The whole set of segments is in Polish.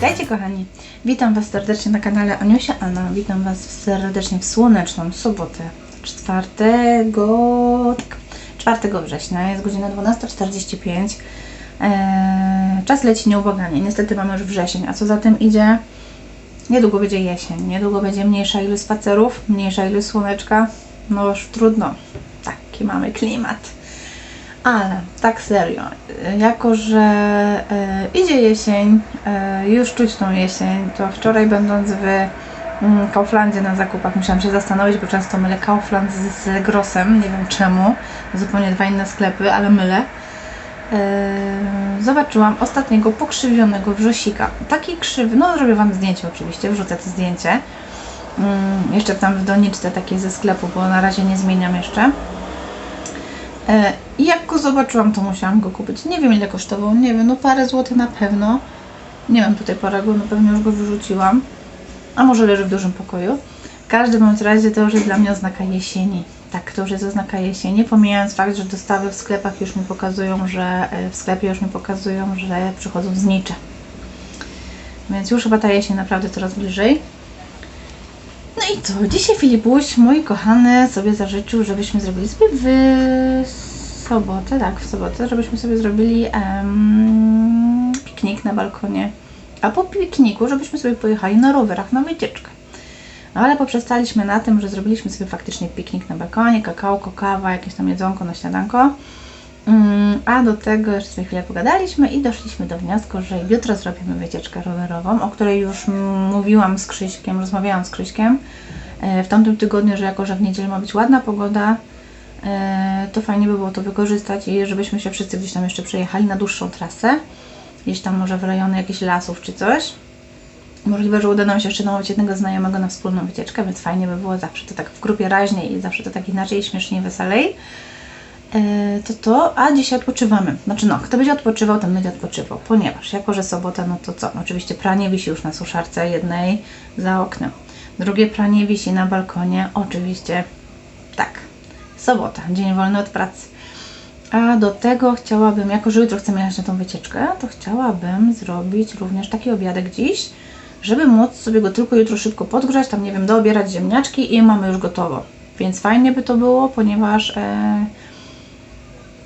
Witajcie kochani, witam Was serdecznie na kanale Aniusia Anna, witam Was serdecznie w słoneczną sobotę 4, tak, 4 września, jest godzina 12.45 eee, Czas leci nieubłaganie, niestety mamy już wrzesień, a co za tym idzie? Niedługo będzie jesień, niedługo będzie mniejsza ilość spacerów, mniejsza ilość słoneczka, no już trudno, taki mamy klimat. Ale tak serio, y, jako że e, idzie jesień, e, już czuć tą jesień, to wczoraj będąc w mm, Kauflandzie na zakupach musiałam się zastanowić, bo często mylę Kaufland z, Grossem, nie wiem czemu, zupełnie dwa inne sklepy, ale mylę. E, zobaczyłam ostatniego pokrzywionego wrzosika. Taki krzywy, no zrobię Wam zdjęcie oczywiście, wrzucę to zdjęcie. Mm, jeszcze tam w doniczce takiej ze sklepu, bo na razie nie zmieniam jeszcze. E, I jak go zobaczyłam, to musiałam go kupić. Nie wiem ile kosztował, nie wiem, no parę złotych na pewno. Nie mam tutaj parego, no pewnie już go wyrzuciłam. A może leży w dużym pokoju. W każdym bądź razie to już jest dla mnie oznaka jesieni. Tak, to już jest oznaka jesieni, pomijając fakt, że dostawy w sklepach już mi pokazują, że e, w sklepie już mi pokazują, że przychodzą znicze. Więc już chyba ta jesień naprawdę coraz bliżej. I co? Dzisiaj Filipuś, mój kochany, sobie zażyczył, żebyśmy zrobili sobie w sobotę, tak, w sobotę, żebyśmy sobie zrobili em, piknik na balkonie. A po pikniku, żebyśmy sobie pojechali na rowerach na wycieczkę. No ale poprzestaliśmy na tym, że zrobiliśmy sobie faktycznie piknik na balkonie, kakałko, kawa, jakieś tam jedzonko na śniadanko. Mm, A do tego jeszcze sobie chwilę pogadaliśmy i doszliśmy do wniosku, że jutro zrobimy wycieczkę rowerową, o której już mówiłam z Krzyśkiem, rozmawiałam z Krzyśkiem e, w tamtym tygodniu, że jako, że w niedzielę ma być ładna pogoda, e, to fajnie by było to wykorzystać i żebyśmy się wszyscy gdzieś tam jeszcze przejechali na dłuższą trasę, gdzieś tam może w rejony jakichś lasów czy coś. Możliwe, że uda nam się jeszcze namówić jednego znajomego na wspólną wycieczkę, więc fajnie by było zawsze to tak w grupie raźniej i zawsze to tak inaczej, śmieszniej, weselej. E, to to, a dzisiaj odpoczywamy. Znaczy no, kto będzie odpoczywał, ten będzie odpoczywał, ponieważ jako, że sobota, no to co? Oczywiście pranie wisi już na suszarce jednej za oknem. Drugie pranie wisi na balkonie, oczywiście tak, sobota, dzień wolny od pracy. A do tego chciałabym, jako że jutro chcemy jechać na tą wycieczkę, to chciałabym zrobić również taki obiadek dziś, żeby móc sobie go tylko jutro szybko podgrzać, tam nie wiem, doobierać ziemniaczki i mamy już gotowo. Więc fajnie by to było, ponieważ e,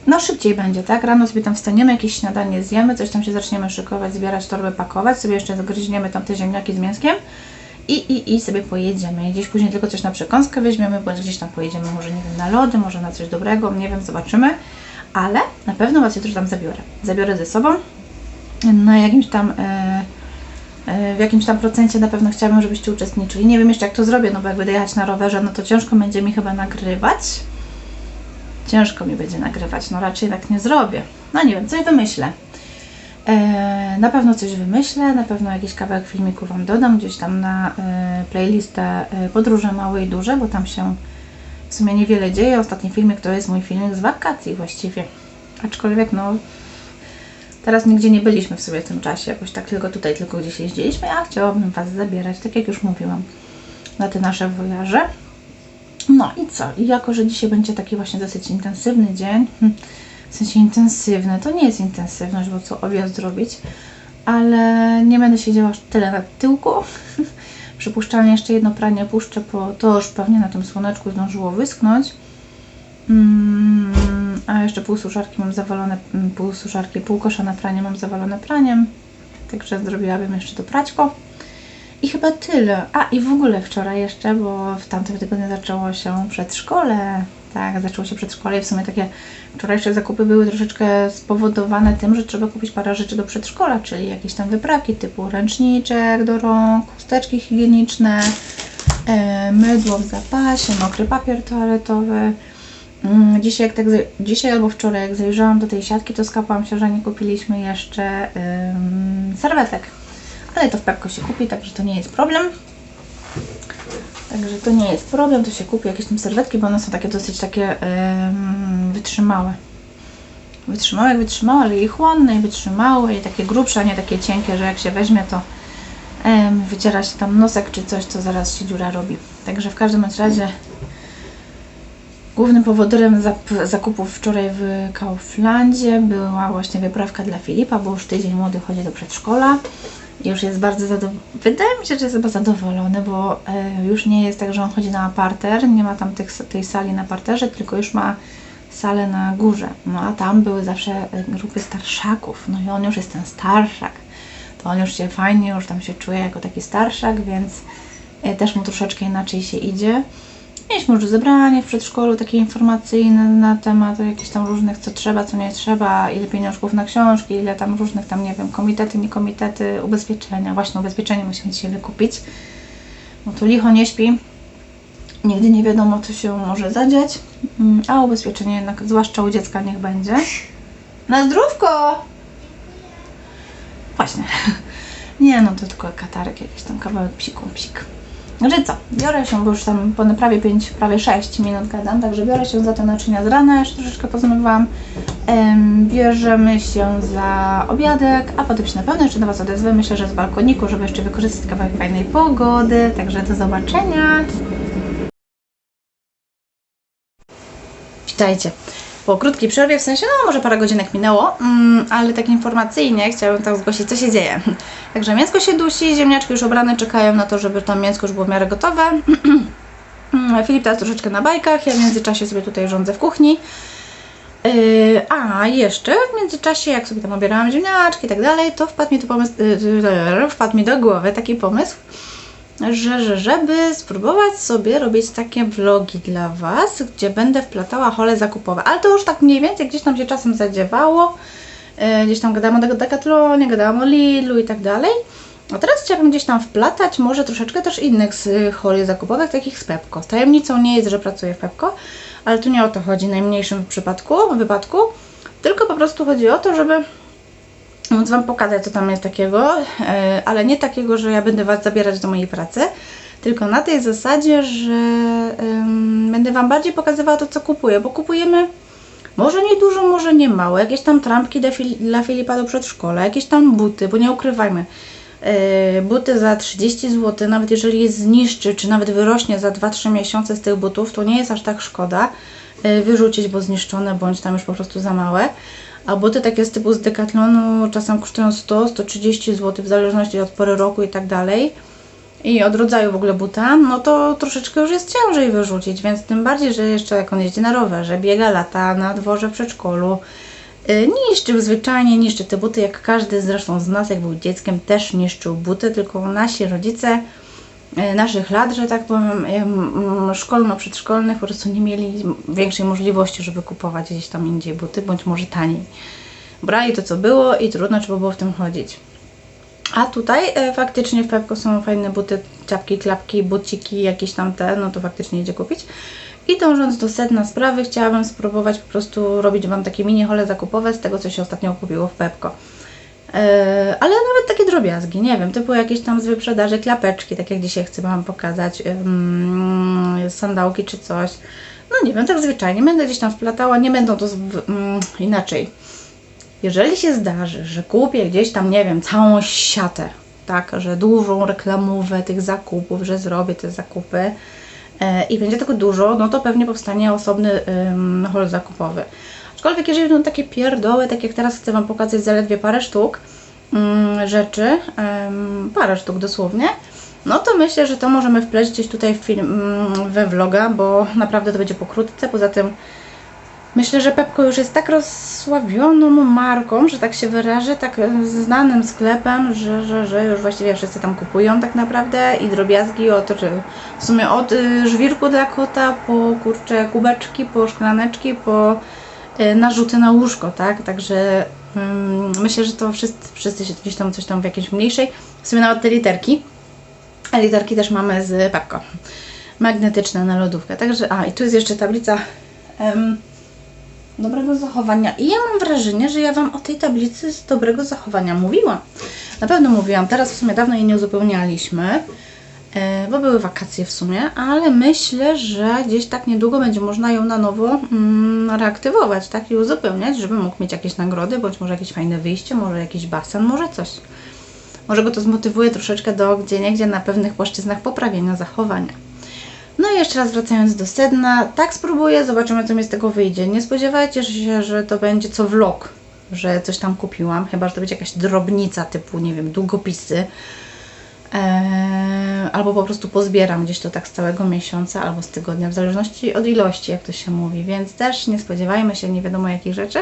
no szybciej będzie, tak? Rano sobie tam wstaniemy, jakieś śniadanie zjemy, coś tam się zaczniemy szykować, zbierać torby, pakować, sobie jeszcze zgryźniemy tam te ziemniaki z mięskiem i, i, i sobie pojedziemy. I gdzieś później tylko coś na przekąskę weźmiemy, bądź gdzieś tam pojedziemy, może nie wiem, na lody, może na coś dobrego, nie wiem, zobaczymy. Ale na pewno Was jutro tam zabiorę. Zabiorę ze sobą na jakimś tam... E, w jakimś tam procencie na pewno chciałabym, żebyście uczestniczyli. Nie wiem jeszcze jak to zrobię, no bo jak będę jechać na rowerze, no to ciężko będzie mi chyba nagrywać. Ciężko mi będzie nagrywać, no raczej tak nie zrobię. No nie wiem, coś wymyślę. E, na pewno coś wymyślę, na pewno jakiś kawałek filmiku Wam dodam gdzieś tam na e, playlistę e, Podróże Małe i Duże, bo tam się w sumie niewiele dzieje. Ostatni filmik to jest mój filmik z wakacji właściwie. Aczkolwiek no teraz nigdzie nie byliśmy w sobie w tym czasie, jakoś tak tylko tutaj, tylko gdzieś jeździliśmy, a chciałabym Was zabierać, tak jak już mówiłam, na te nasze wojaże. No i co? I jako, że dzisiaj będzie taki właśnie dosyć intensywny dzień, hm, w sensie intensywny, to nie jest intensywność, bo co objazd zrobić, ale nie będę siedziała tyle na tyłku. Przypuszczalnie jeszcze jedno pranie puszczę, bo to już pewnie na tym słoneczku zdążyło wyschnąć. Mm, a jeszcze pół suszarki mam zawalone, mm, pół suszarki, pół kosza na pranie mam zawalone praniem. Także zrobiłabym jeszcze to praćko. I chyba tyle. A i w ogóle wczoraj jeszcze, bo w tamtym tygodniu zaczęło się przedszkole. Tak, zaczęło się przedszkole i w sumie takie wczorajsze zakupy były troszeczkę spowodowane tym, że trzeba kupić parę rzeczy do przedszkola, czyli jakieś tam wyprawki typu ręczniczek do rąk, chusteczki higieniczne, e, mydło w zapasie, mokry papier toaletowy. Mm, Dzisiaj, jak tak, dzisiaj albo wczoraj, jak zajrzałam do tej siatki, to skapałam się, że nie kupiliśmy jeszcze ym, serwetek. Ale to w Pepko się kupi, także to nie jest problem. Także to nie jest problem, to się kupi jakieś tam serwetki, bo one są takie dosyć takie ym, wytrzymałe. Wytrzymałe wytrzymałe, ale i chłonne i wytrzymałe i takie grubsze, a nie takie cienkie, że jak się weźmie to ym, wyciera się tam nosek czy coś, to zaraz się dziura robi. Także w każdym razie Głównym powodem zakupów wczoraj w Kauflandzie była właśnie wyprawka dla Filipa, bo już tydzień młody chodzi do przedszkola Już jest bardzo zadowolony. Wydaje mi się, że jest chyba zadowolony, bo e, już nie jest tak, że on chodzi na parter, nie ma tam tych, tej sali na parterze, tylko już ma salę na górze. No a tam były zawsze e, grupy starszaków. No i on już jest ten starszak. To on już się fajnie, już tam się czuje jako taki starszak, więc e, też mu troszeczkę inaczej się idzie. Mieliśmy już zebranie w przedszkolu takie informacyjne na temat jakichś tam różnych, co trzeba, co nie trzeba, ile pieniążków na książki, ile tam różnych tam, nie wiem, komitety, nie komitety, ubezpieczenia. Właśnie ubezpieczenie musimy dzisiaj wykupić. No to licho nie śpi. Nigdy nie wiadomo, co się może zadziać. Mm, A ubezpieczenie jednak, zwłaszcza u dziecka, niech będzie. Na zdrówko! Właśnie. Nie, no to tylko katarek, jakiś tam kawałek psiku, psik. Że co, biorę się, bo już tam ponad prawie 5, prawie 6 minut gadam, także biorę się za te naczynia z rana, jeszcze troszeczkę pozmywałam. Em, bierzemy się za obiadek, a potem się na pewno jeszcze do Was odezwę, myślę, że z balkoniku, żeby jeszcze wykorzystać kawałek fajnej pogody, także do zobaczenia. Witajcie. Po krótkiej przerwie, w sensie, no może parę godzinek minęło, mm, ale tak informacyjnie chciałabym tak zgłosić, co się dzieje. Także mięsko się dusi, ziemniaczki już obrane, czekają na to, żeby to mięsko już było w miarę gotowe. Mm, Filip teraz troszeczkę na bajkach, ja w międzyczasie sobie tutaj rządzę w kuchni. Yy, a jeszcze w międzyczasie, jak sobie tam obierałam ziemniaczki i tak dalej, to wpadł mi, to pomysł, yy, wpadł mi do głowy taki pomysł, że, że żeby spróbować sobie robić takie vlogi dla Was, gdzie będę wplatała hole zakupowe. Ale to już tak mniej więcej gdzieś tam się czasem zadziewało. Yy, Gdzieś tam gadałam o Decathlonie, gadałam o Lidlu i tak dalej. A teraz chciałabym gdzieś tam wplatać może troszeczkę też innych z y, holi zakupowych, takich z Pepko. Tajemnicą nie jest, że pracuję w Pepko, ale tu nie o to chodzi w najmniejszym przypadku, wypadku, tylko po prostu chodzi o to, żeby móc Wam pokazać, co tam jest takiego, e, ale nie takiego, że ja będę Was zabierać do mojej pracy, tylko na tej zasadzie, że będę Wam bardziej pokazywała to, co kupuję, bo kupujemy może nie dużo, może nie mało, jakieś tam trampki dla Filipa do przedszkola, jakieś tam buty, bo nie ukrywajmy, e, buty za 30 zł, nawet jeżeli je zniszczy, czy nawet wyrośnie za 2-3 miesiące z tych butów, to nie jest aż tak szkoda e, wyrzucić, bo zniszczone, bądź tam już po prostu za małe. A buty takie z typu z Decathlonu czasem kosztują 100-130 zł w zależności od pory roku i tak dalej. I od rodzaju w ogóle buta, no to troszeczkę już jest ciężej wyrzucić, więc tym bardziej, że jeszcze jak on jeździ na rowerze, biega lata na dworze w przedszkolu, y, niszczył zwyczajnie, niszczy te buty, jak każdy zresztą z nas, jak był dzieckiem, też niszczył buty, tylko nasi rodzice naszych lat, że tak powiem, em, szkolno-przedszkolnych po prostu nie mieli większej możliwości, żeby kupować gdzieś tam indziej buty, bądź może taniej. Brali to, co było i trudno trzeba było w tym chodzić. A tutaj e, faktycznie w Pepko są fajne buty, czapki, klapki, buciki, jakieś tam te, no to faktycznie idzie kupić. I dążąc do sedna sprawy, chciałabym spróbować po prostu robić Wam takie mini hole zakupowe z tego, co się ostatnio kupiło w Pepko. E, ale nawet takie drobiazgi, nie wiem, typu jakieś tam z wyprzedaży klapeczki, tak jak dzisiaj chcę Wam pokazać, ym, sandałki czy coś. No nie wiem, tak zwyczajnie, będę gdzieś tam wplatała, nie będą to ym, inaczej. Jeżeli się zdarzy, że kupię gdzieś tam, nie wiem, całą siatę, tak, że dużą reklamówę tych zakupów, że zrobię te zakupy e, i będzie tego dużo, no to pewnie powstanie osobny ym, hol zakupowy. Aczkolwiek jeżeli będą takie pierdoły, tak jak teraz chcę Wam pokazać zaledwie parę sztuk ym, rzeczy, parę sztuk dosłownie, no to myślę, że to możemy wpleść gdzieś tutaj w film, ym, we vloga, bo naprawdę to będzie pokrótce, poza tym Myślę, że Pepko już jest tak rozsławioną marką, że tak się wyrażę, tak znanym sklepem, że, że, że już właściwie wszyscy tam kupują tak naprawdę i drobiazgi od, w sumie od y, żwirku dla kota po kurcze kubeczki, po szklaneczki, po narzuty na łóżko, tak? Także ym, myślę, że to wszyscy, wszyscy się gdzieś tam coś tam w jakiejś mniejszej, w sumie nawet te literki, a literki też mamy z Pepko, magnetyczne na lodówkę. Także, a i tu jest jeszcze tablica dobrego zachowania. I ja mam wrażenie, że ja Wam o tej tablicy z dobrego zachowania mówiłam. Na pewno mówiłam, teraz w sumie dawno jej nie uzupełnialiśmy, e, bo były wakacje w sumie, ale myślę, że gdzieś tak niedługo będzie można ją na nowo mm, reaktywować, tak, i uzupełniać, żeby mógł mieć jakieś nagrody, bądź może jakieś fajne wyjście, może jakiś basen, może coś. Może go to zmotywuje troszeczkę do gdzie niegdzie na pewnych płaszczyznach poprawienia zachowania. No i jeszcze raz wracając do sedna, tak spróbuję, zobaczymy co mi z tego wyjdzie. Nie spodziewajcie się, że to będzie co vlog, że coś tam kupiłam, chyba że to będzie jakaś drobnica typu, nie wiem, długopisy. Eee, albo po prostu pozbieram gdzieś to tak z całego miesiąca albo z tygodnia, w zależności od ilości, jak to się mówi. Więc też nie spodziewajmy się nie wiadomo jakich rzeczy,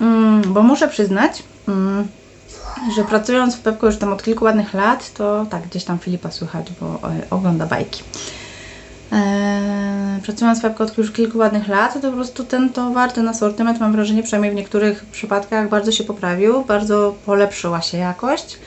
mm, bo muszę przyznać, mm, że pracując w Pepko już tam od kilku ładnych lat, to tak, gdzieś tam Filipa słychać, bo e, ogląda bajki. Eee, pracując w Pepko od już kilku ładnych lat, to po prostu ten towar, ten asortyment, mam wrażenie, przynajmniej w niektórych przypadkach, bardzo się poprawił, bardzo polepszyła się jakość.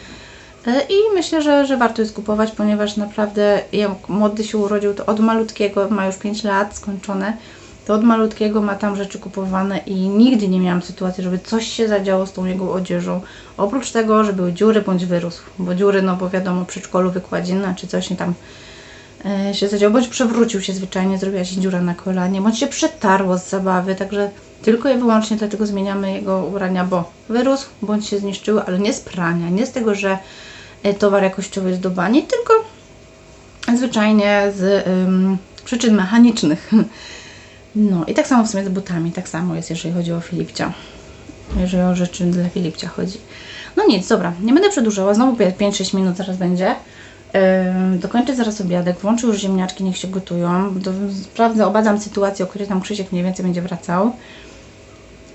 E, I myślę, że, że warto jest kupować, ponieważ naprawdę jak młody się urodził, to od malutkiego, ma już 5 lat skończone, to od malutkiego ma tam rzeczy kupowane i nigdy nie miałam sytuacji, żeby coś się zadziało z tą jego odzieżą. Oprócz tego, że były dziury bądź wyrósł, bo dziury, no bo wiadomo, przy szkolu wykładzina czy coś nie tam e, się zadziało, bądź przewrócił się zwyczajnie, zrobiła się dziura na kolanie, bądź się przetarło z zabawy, także tylko i wyłącznie dlatego zmieniamy jego ubrania, bo wyrósł, bądź się zniszczyły, ale nie z prania, nie z tego, że towar jakościowy jest do bani, tylko zwyczajnie z ym, przyczyn mechanicznych. No i tak samo w sumie z butami, tak samo jest, jeżeli chodzi o Filipcia. Jeżeli o rzeczy dla Filipcia chodzi. No nic, dobra, nie będę przedłużała, znowu 5-6 minut zaraz będzie. Yy, dokończę zaraz obiadek, włączę już ziemniaczki, niech się gotują. Do, sprawdzę, obadam sytuację, o której tam Krzysiek mniej więcej będzie wracał.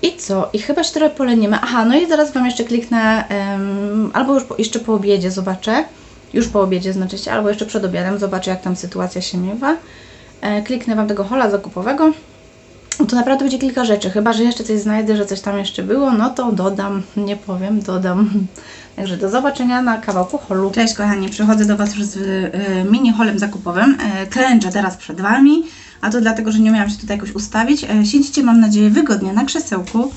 I co? I chyba się trochę polenimy. Aha, no i zaraz Wam jeszcze kliknę, ym, albo już po, jeszcze po obiedzie zobaczę, już po obiedzie znaczy się, albo jeszcze przed obiadem zobaczę, jak tam sytuacja się miewa. E, kliknę Wam tego hola zakupowego. To naprawdę będzie kilka rzeczy, chyba że jeszcze coś znajdę, że coś tam jeszcze było, no to dodam, nie powiem, dodam. Także do zobaczenia na kawałku holu. Cześć kochani, przychodzę do Was już z y, mini holem zakupowym. Klęczę teraz przed Wami, a to dlatego, że nie umiałam się tutaj jakoś ustawić. E, siedzicie, mam nadzieję, wygodnie na krzesełku.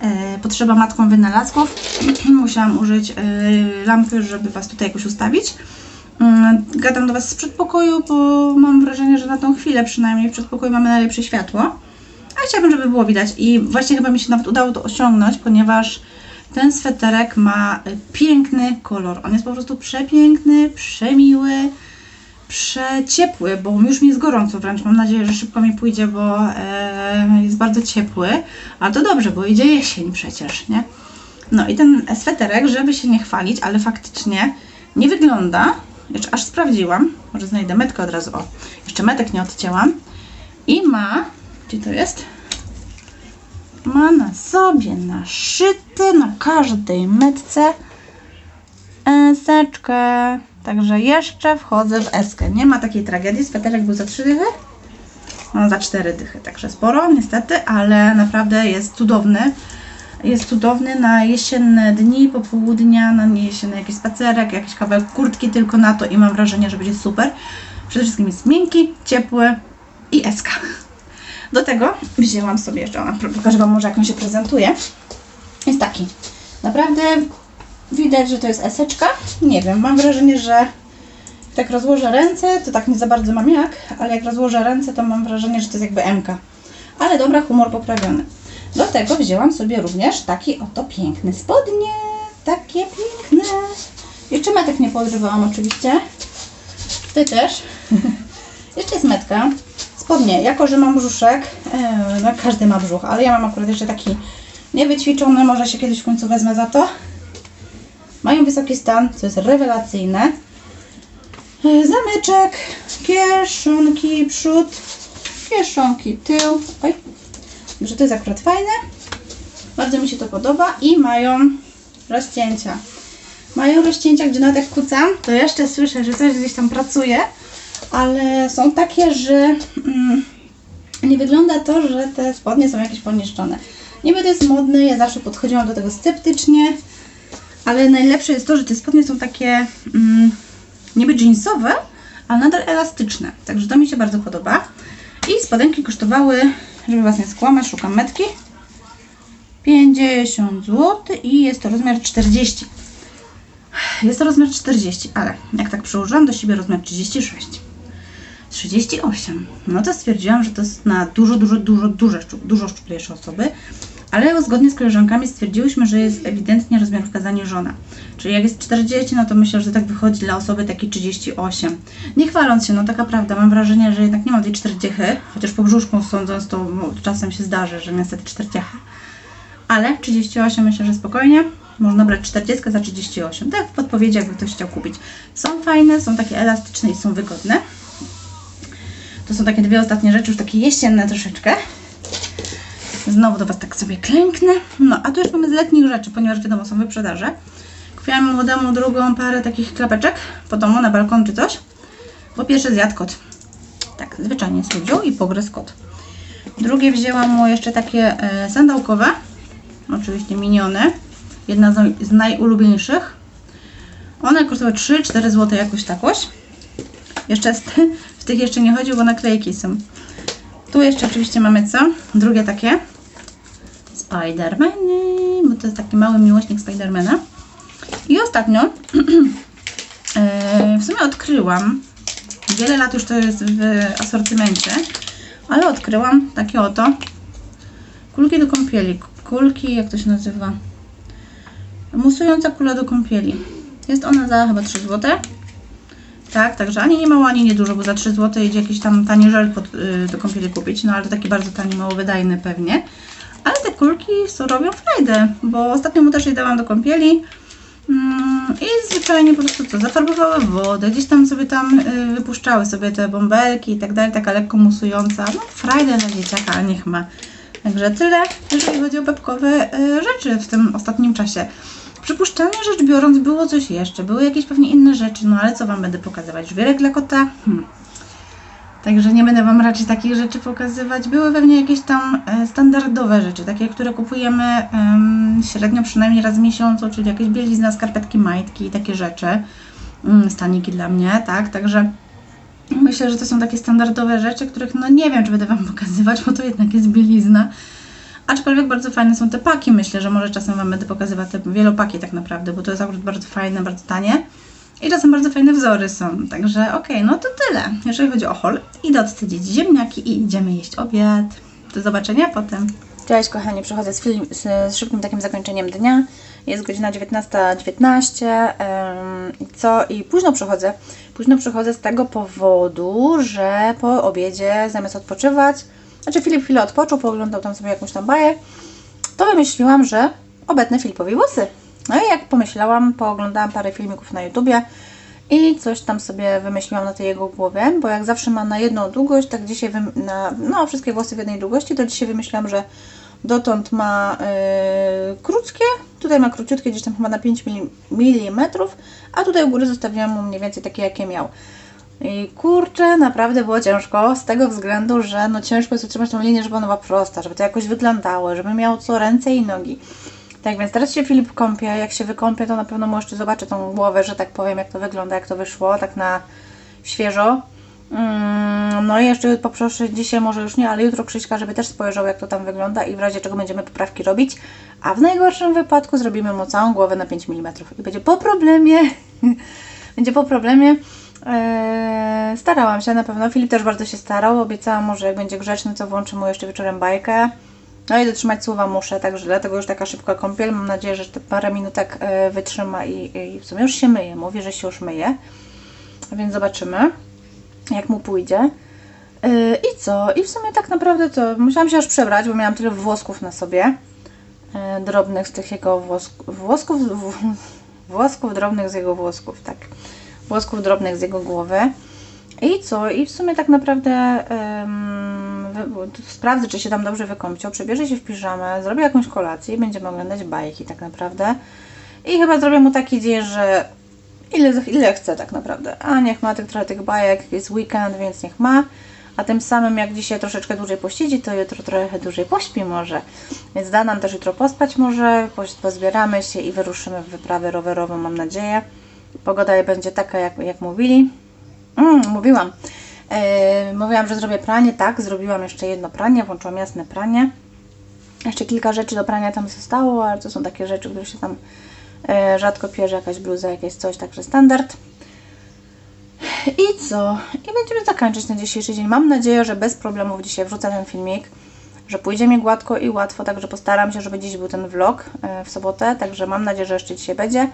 E, potrzeba matką wynalazków. Musiałam użyć e, lampy, żeby Was tutaj jakoś ustawić. Mm, Gadam do Was z przedpokoju, bo mam wrażenie, że na tą chwilę przynajmniej w przedpokoju mamy najlepsze światło. A chciałabym, żeby było widać. I właśnie chyba mi się nawet udało to osiągnąć, ponieważ ten sweterek ma piękny kolor. On jest po prostu przepiękny, przemiły, przeciepły, bo już mi jest gorąco wręcz. Mam nadzieję, że szybko mi pójdzie, bo e, jest bardzo ciepły. Ale to dobrze, bo idzie jesień przecież, nie? No i ten sweterek, żeby się nie chwalić, ale faktycznie nie wygląda, jeszcze aż sprawdziłam, może znajdę metkę od razu, o, jeszcze metek nie odcięłam i ma, gdzie to jest? Ma na sobie naszyty na każdej metce eseczkę. Także jeszcze wchodzę w eskę. Nie ma takiej tragedii. Sweterek był za 3 dychy. No za 4 dychy, także sporo niestety, ale naprawdę jest cudowny. Jest cudowny na jesienne dni, popołudnia, na jesienny jakiś spacerek, jakiś kawałek kurtki tylko na to i mam wrażenie, że będzie super. Przede wszystkim jest miękki, ciepły i eska. Do tego wzięłam sobie jeszcze, pokażę Wam może jak on się prezentuje. Jest taki. Naprawdę widać, że to jest eseczka. Nie wiem, mam wrażenie, że tak rozłożę ręce, to tak nie za bardzo mam jak, ale jak rozłożę ręce, to mam wrażenie, że to jest jakby MK. Ale dobra, humor poprawiony. Do tego wzięłam sobie również taki oto piękny spodnie. Takie piękne. Jeszcze metek nie podrywałam oczywiście. Ty też. jeszcze jest metka. Spodnie, jako że mam brzuszek, e, no każdy ma brzuch, ale ja mam akurat jeszcze taki niewyćwiczony, może się kiedyś w końcu wezmę za to. Mają wysoki stan, co jest rewelacyjne. E, Zamyczek, kieszonki przód, kieszonki tył. Oj, że to jest akurat fajne. Bardzo mi się to podoba i mają rozcięcia. Mają rozcięcia, gdzie nawet jak kucam, to jeszcze słyszę, że coś gdzieś tam pracuje, ale są takie, że mm, nie wygląda to, że te spodnie są jakieś poniszczone. Niby to jest modne, ja zawsze podchodziłam do tego sceptycznie, ale najlepsze jest to, że te spodnie są takie mm, niby jeansowe, ale nadal elastyczne. Także to mi się bardzo podoba. I spodenki kosztowały, żeby Was nie skłamać, szukam metki, 50 zł i jest to rozmiar 40. Jest to rozmiar 40, ale jak tak przełożyłam do siebie rozmiar 36. 38. No to stwierdziłam, że to jest na dużo, dużo, dużo, dużo, dużo szczuplejsze osoby, ale zgodnie z koleżankami stwierdziłyśmy, że jest ewidentnie rozmiarówka zaniżona. Czyli jak jest 40, no to myślę, że tak wychodzi dla osoby takiej 38. Nie chwaląc się, no taka prawda, mam wrażenie, że jednak nie mam tej 40, chociaż po brzuszku sądząc, to no, czasem się zdarzy, że niestety 40. ale 38 myślę, że spokojnie. Można brać 40 za 38. Tak w podpowiedzi, jakby ktoś chciał kupić. Są fajne, są takie elastyczne i są wygodne. To są takie dwie ostatnie rzeczy, już takie jesienne troszeczkę. Znowu do Was tak sobie klęknę. No, a tu już mamy z letnich rzeczy, ponieważ wiadomo, są wyprzedaże. Kupiłam młodemu drugą parę takich klapeczek po domu, na balkon czy coś. Bo pierwszy zjadł kot. Tak, zwyczajnie wziął i pogryzł kot. Drugie wzięłam mu jeszcze takie e, sandałkowe. Oczywiście minione. Jedna z, z najulubieńszych. One kosztowały 3-4 zł jakoś takoś. Jeszcze z, ty- w tych jeszcze nie chodzi, bo naklejki są. Tu jeszcze oczywiście mamy co? Drugie takie. Spidermany, bo to jest taki mały miłośnik Spidermana. I ostatnio e, w sumie odkryłam, wiele lat już to jest w asortymencie, ale odkryłam takie oto kulki do kąpieli. Kulki, jak to się nazywa? Musująca kula do kąpieli. Jest ona za chyba 3 zł. Tak, także ani nie mało, ani nie dużo, bo za 3 zł idzie jakiś tam tani żel pod, y, do kąpieli kupić, no ale taki bardzo tani, mało wydajny pewnie. Ale te kulki robią frajdę, bo ostatnio mu też je dałam do kąpieli mm, i zwyczajnie po prostu co, zafarbowały wodę, gdzieś tam sobie tam y, wypuszczały sobie te bąbelki i tak dalej, taka lekko musująca, no frajdę dla dzieciaka, niech ma. Także tyle, jeżeli chodzi o bebkowe y, rzeczy w tym ostatnim czasie. Przypuszczalnie rzecz biorąc, było coś jeszcze, były jakieś pewnie inne rzeczy, no ale co Wam będę pokazywać? Żwirek dla kota? Hmm. Także nie będę Wam raczej takich rzeczy pokazywać. Były pewnie jakieś tam e, standardowe rzeczy, takie, które kupujemy em, średnio przynajmniej raz w miesiącu, czyli jakieś bielizna, skarpetki, majtki i takie rzeczy. Mm, staniki dla mnie, tak? Także myślę, że to są takie standardowe rzeczy, których no nie wiem, czy będę Wam pokazywać, bo to jednak jest bielizna. Aczkolwiek bardzo fajne są te paki. Myślę, że może czasem Wam będę pokazywać te wielopaki tak naprawdę, bo to jest akurat bardzo fajne, bardzo tanie. I czasem bardzo fajne wzory są. Także okej, no to tyle, jeżeli chodzi o hol. Idę odcedzić ziemniaki i idziemy jeść obiad. Do zobaczenia potem. Cześć kochani, przychodzę z, film, z, z szybkim takim zakończeniem dnia. Jest godzina 19.19 em, i co? I późno przychodzę. Późno przychodzę z tego powodu, że po obiedzie zamiast odpoczywać, znaczy Filip chwilę odpoczął, pooglądał tam sobie jakąś tam baję, to wymyśliłam, że obetnę Filipowi włosy. No i jak pomyślałam, pooglądałam parę filmików na YouTubie i coś tam sobie wymyśliłam na tej jego głowie, bo jak zawsze ma na jedną długość, tak dzisiaj na, no wszystkie włosy w jednej długości, to dzisiaj wymyśliłam, że dotąd ma yy, krótkie, tutaj ma króciutkie, gdzieś tam chyba na 5 mm, a tutaj u góry zostawiłam mu mniej więcej takie, jakie miał. I kurczę, naprawdę było ciężko z tego względu, że no ciężko jest utrzymać tą linię, żeby ona była prosta, żeby to jakoś wyglądało, żeby miał co ręce i nogi. Tak więc teraz się Filip kąpie, jak się wykąpie, to na pewno mu jeszcze zobaczy tą głowę, że tak powiem, jak to wygląda, jak to wyszło, tak na świeżo. Mm, No i jeszcze poproszę dzisiaj, może już nie, ale jutro Krzyśka, żeby też spojrzał, jak to tam wygląda i w razie czego będziemy poprawki robić. A w najgorszym wypadku zrobimy mu całą głowę na 5 mm i będzie po problemie. będzie po problemie. Eee, starałam się na pewno. Filip też bardzo się starał. Obiecałam mu, że jak będzie grzeczny, to włączy mu jeszcze wieczorem bajkę. No i dotrzymać słowa muszę, także dlatego już taka szybka kąpiel. Mam nadzieję, że te parę minutek e, wytrzyma i, i w sumie już się myje. Mówi, że się już myje. Więc zobaczymy, jak mu pójdzie. Yy, I co? I w sumie tak naprawdę to musiałam się aż przebrać, bo miałam tyle włosków na sobie. Yy, drobnych z tych jego włosków. Włosków, włosków drobnych z jego włosków, tak. Włosków drobnych z jego głowy. I co? I w sumie tak naprawdę sprawdzę, czy się tam dobrze wykąpciał, przebierze się w piżamę, zrobię jakąś kolację i będziemy oglądać bajki tak naprawdę. I chyba zrobię mu taki dzień, że ile, ile chce tak naprawdę. A niech ma tych, trochę tych bajek, jest weekend, więc niech ma. A tym samym jak dzisiaj troszeczkę dłużej posiedzi, to jutro trochę dłużej pośpi może. Więc da nam też jutro pospać może, poz- pozbieramy się i wyruszymy w wyprawę rowerową, mam nadzieję. Pogoda będzie taka, jak, jak mówili. Mm, mówiłam. Yy, mówiłam, że zrobię pranie. Tak, zrobiłam jeszcze jedno pranie, włączyłam jasne pranie. Jeszcze kilka rzeczy do prania tam zostało, ale to są takie rzeczy, które się tam e, rzadko pierze, jakaś bluza, jakieś coś, także standard. I co? I będziemy zakończyć ten dzisiejszy dzień. Mam nadzieję, że bez problemów dzisiaj wrzucę ten filmik, że pójdzie mi gładko i łatwo, także postaram się, żeby dziś był ten vlog e, w sobotę, także mam nadzieję, że jeszcze dzisiaj będzie.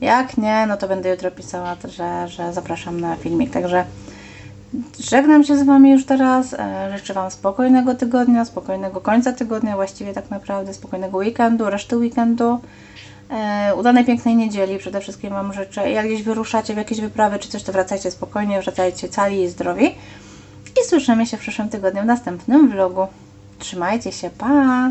Jak nie, no to będę jutro pisała, że, że zapraszam na filmik, także Żegnam się z Wami już teraz. E, Życzę Wam spokojnego tygodnia, spokojnego końca tygodnia, właściwie tak naprawdę spokojnego weekendu, reszty weekendu. E, Udanej, pięknej niedzieli przede wszystkim Wam życzę. Jak gdzieś wyruszacie w jakieś wyprawy czy coś, to wracajcie spokojnie, wracajcie cali i zdrowi. I słyszymy się w przyszłym tygodniu w następnym vlogu. Trzymajcie się, pa!